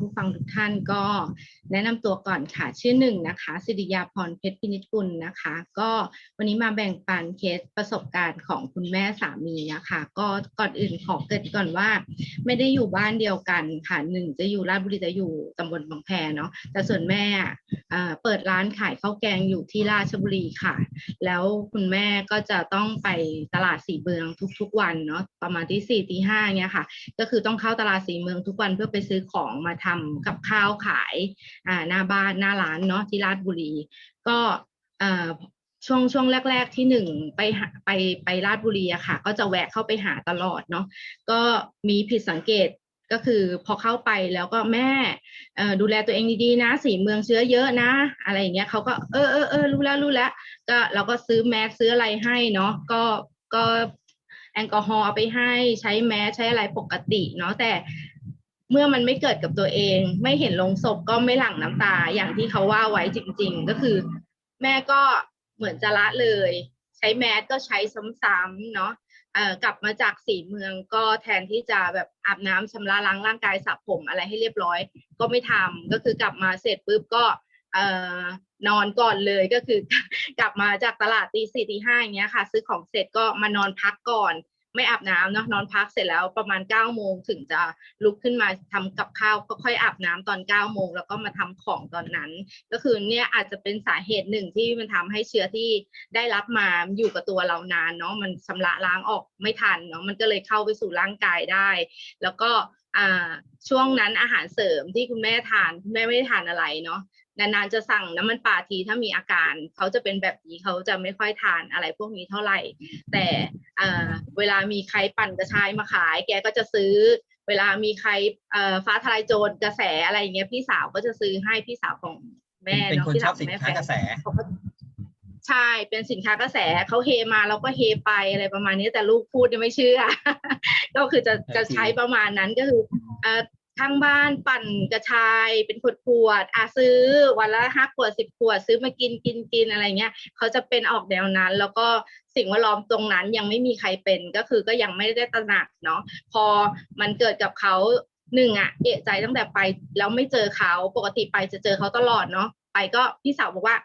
ผู้ฟังทุกท่านก็แนะนำตัวก่อนค่ะ ชื่อหนึ่งนะคะสิริยาพรเพชรพินิจกุลนะคะ ก็วันนี้มาแบ่งปันเคสประสบการณ์ของคุณแม่สามีนะคะ ก็ก่อนอื่นขอเกริดก่อนว่า ไม่ได้อยู่บ้านเดียวกันค่ะหนึ่งจะอยู่ราชบุรีจะอยู่ตำบลบางแพเนาะแต่ส่วนแม่อะเปิดร้านขายข้าวแกงอยู่ที่ราชบุรีค่ะ แล้วคุณแม่ก็จะต้องไปตลาดสีเมืองทุกๆวันเนาะประมาณที่สี่ตีห้าเนี่ยค่ะ ก็คือต้องเข้าตลาดสีเมืองทุกวันเพื่อไปซื้อของมาทำกับข้าวขายหน้าบ้านหน้าร้านเนาะที่ราชบุรี ก็ช่วงช่วงแรก ๆที่หนึ่งไปไปไปราชบุรีอะค่ะ ก็จะแวะเข้าไปหาตลอดเนาะก็มีผิดสังเกตก็คือพอเข้าไปแล้วก็แม่ดูแลตัวเองดีๆนะ สีเมืองเชื้อเยอะนะ อะไรอย่างเงี้ยเขาก็เออเออเออรู้แล้วรู้แล้ว ก็เราก็ซื้อแมสซื้ออะไรให้เนาะก็ก็แอลกอฮอล์เอาไปให้ใช้แมสใช้อะไรปกติเนาะแต่ เมื่อมันไม่เกิดกับตัวเอง ไม่เห็นลงศพก็ไม่หลั่งน้ำตาอย่างที่เขาว่าไว้จริง ๆ ก็คือ แม่ก็เหมือนจะละเลย ใช้แมสก็ใช้ซ้ำๆเนาะเอ่อกลับมาจากสีเมืองก็แทนที่จะแบบอาบน้ำชำระล้างร่างกายสระผมอะไรให้เรียบร้อย ก็ไม่ทำก็คือกลับมาเสร็จปุ๊บก็เอ่อนอนก่อนเลยก็คือกลับมาจากตลาดตีสี่ตีห้าอย่างเงี้ยค่ะ ซื้อของเสร็จก็มานอนพักก่อน ไม่อาบน้ำเนาะนอนพักเสร็จแล้วประมาณ9ก้าโมงถึงจะลุกขึ้นมาทำกับข้าวก็ค่อยอาบน้ำตอน9ก้าโมงแล้วก็มาทำของตอนนั้น ก็คือเนี่ยอาจจะเป็นสาเหตุหนึ่งที่มันทำให้เชื้อที่ได้รับมาอยู่กับตัวเรานานเนาะมันชำระล้างออกไม่ทันเนาะมันก็เลยเข้าไปสู่ร่างกายได้ แล้วก็ อ่าช่วงนั้นอาหารเสริมที่คุณแม่ทานคุณแม่ไม่ได้ทานอะไรเนาะนานๆจะสั่งน้ำมันปลาทีถ้ามีอาการเขาจะเป็นแบบนี้เขาจะไม่ค่อยทานอะไรพวกนี้เท่าไหร่ แต่อ่าเวลามีใครปั่นกระชายมาขาย แกก็จะซื้อ เวลามีใครเอ่อฟ้าทลายโจรกระแสอะไรอย่างเงี้ยพี่สาวก็จะซื้อให้พี่สาวของแม่เป็นเนาะคนพี่ชสาอวบขสิอนงแม่แฟค้านกระแสเขาก็ ใช่เป็นสินค้ากระแสเขาเฮมาเราก็เฮไปอะไรประมาณนี้แต่ลูกพูดยังไม่เชื่อ ก็คือจะจะใช้ประมาณนั้นก็คือเอ่อข้างบ้านปั่นกระชายเป็นขวดขวดๆอะซื้อวันละห้าขวดสิบขวดซื้อมากินกินกินอะไรเงี้ยเขาจะเป็นออกแนวนั้น แล้วก็สิ่งแวดล้อมตรงนั้นยังไม่มีใครเป็นก็คือก็ยังไม่ได้ตระหนักเนาะพอมันเกิดกับเขาหนึ่งอะเอะใจตั้งแต่ไปแล้วไม่เจอเขาปกติไปจะเจอเขาตลอดเนาะไปก็พี่สาวบอกว่า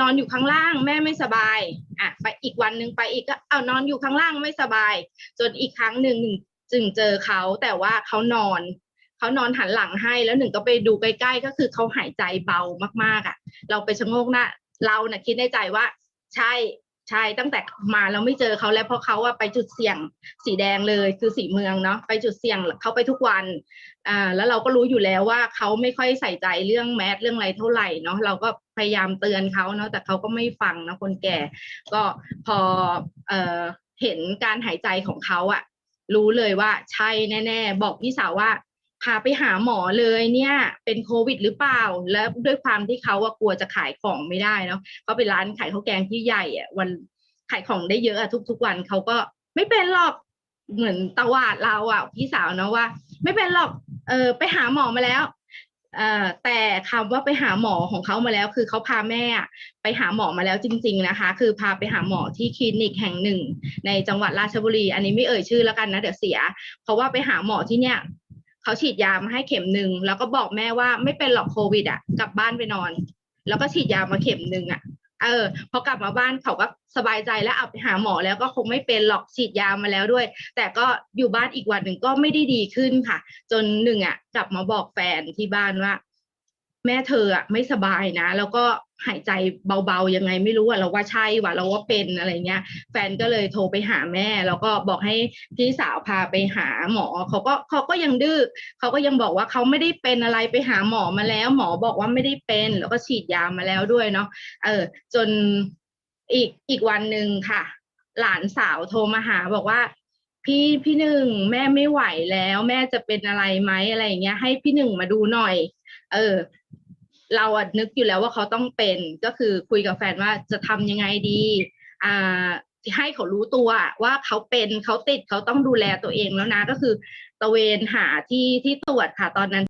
นอนอยู่ข้างล่างแม่ไม่สบายอะไปอีกวันหนึ่งไปอีกก็เอานอนอยู่ข้างล่างไม่สบาย จนอีกครั้งหนึ่งจึงเจอเขาแต่ว่าเขานอนเขานอนหันหลังให้แล้วหนึ่งก็ไปดูใกล้ ๆ ก็คือเขาหายใจเบามากๆอะ เราไปชะโงกหน้าเราเน่ะคิดในใจว่า ใช่ ใช่ตั้งแต่มาเราไม่เจอเขาแล้วเพราะเขาอะไปจุดเสี่ยงสีแดงเลยคือสีเมืองเนาะไปจุดเสี่ยงเขาไปทุกวันอ่าแล้วเราก็รู้อยู่แล้วว่าเขาไม่ค่อยใส่ใจเรื่องแมสเรื่องอะไรเท่าไหร่เนาะเราก็พยายามเตือนเขาเนาะแต่เขาก็ไม่ฟังนะคนแก่ ก็พอเอ่อเห็นการหายใจของเขาอะรู้เลยว่าใช่แน่ ๆ บอกพี่สาวว่า พาไปหาหมอเลยเนี่ย เป็นโควิดหรือเปล่า แล้วด้วยความที่เขาอะกลัวจะขายของไม่ได้เนาะเขาเป็นร้านขายข้าวแกงที่ใหญ่อะวันขายของได้เยอะอะทุก ๆ วันเขาก็ไม่เป็นหรอกเหมือนตวาดเราอะพี่สาวเนาะว่า ไม่เป็นหรอกเออไปหาหมอมาแล้วเอ่อแต่คำว่าไปหาหมอของเขามาแล้ว คือเขาพาแม่ไปหาหมอมาแล้วจริง ๆนะคะ คือพาไปหาหมอที่คลินิกแห่งหนึ่ง ในจังหวัดราชบุรี อันนี้ไม่เอ่ยชื่อแล้วกันนะเดี๋ยวเสีย เพราะว่าไปหาหมอที่เนี่ย เขาฉีดยามาให้เข็มหนึ่งแล้วก็บอกแม่ว่าไม่เป็นหรอกโควิดอะ กลับบ้านไปนอน แล้วก็ฉีดยามาเข็มหนึ่งอะเออพอกลับมาบ้านเขาก็สบายใจแล้วเอาไปหาหมอแล้วก็คงไม่เป็นหรอกฉีดยามาแล้วด้วย แต่ก็อยู่บ้านอีกวันหนึ่งก็ไม่ได้ดีขึ้นค่ะ จนหนึ่งอะ กลับมาบอกแฟนที่บ้านว่า แม่เธออะไม่สบายนะ แล้วก็หายใจเบาๆยังไงไม่รู้อะเราว่าใช่ว่ะเราว่าเป็นอะไรเงี้ย แฟนก็เลยโทรไปหาแม่ แล้วก็บอกให้พี่สาวพาไปหาหมอเขาก็เขาก็ยังดื้อเขาก็ยังบอกว่าเขาไม่ได้เป็นอะไรไปหาหมอมาแล้ว หมอบอกว่าไม่ได้เป็นแล้วก็ฉีดยามาแล้วด้วยเนาะเออ จนอีกอีกวันหนึ่งค่ะ หลานสาวโทรมาหาบอกว่าพี่พี่หนึ่งแม่ไม่ไหวแล้ว แม่จะเป็นอะไรไหมอะไรอย่างเงี้ย ให้พี่หนึ่งมาดูหน่อย เออ เราอะนึกอยู่แล้วว่าเขาต้องเป็นก็คือคุยกับแฟนว่าจะทำยังไงดี อ่าให้เขารู้ตัวว่าเขาเป็นเขาติดเขาต้องดูแลตัวเองแล้วนะก็คือ ตะเวนหาที่ที่ตรวจค่ะ ตอนนั้น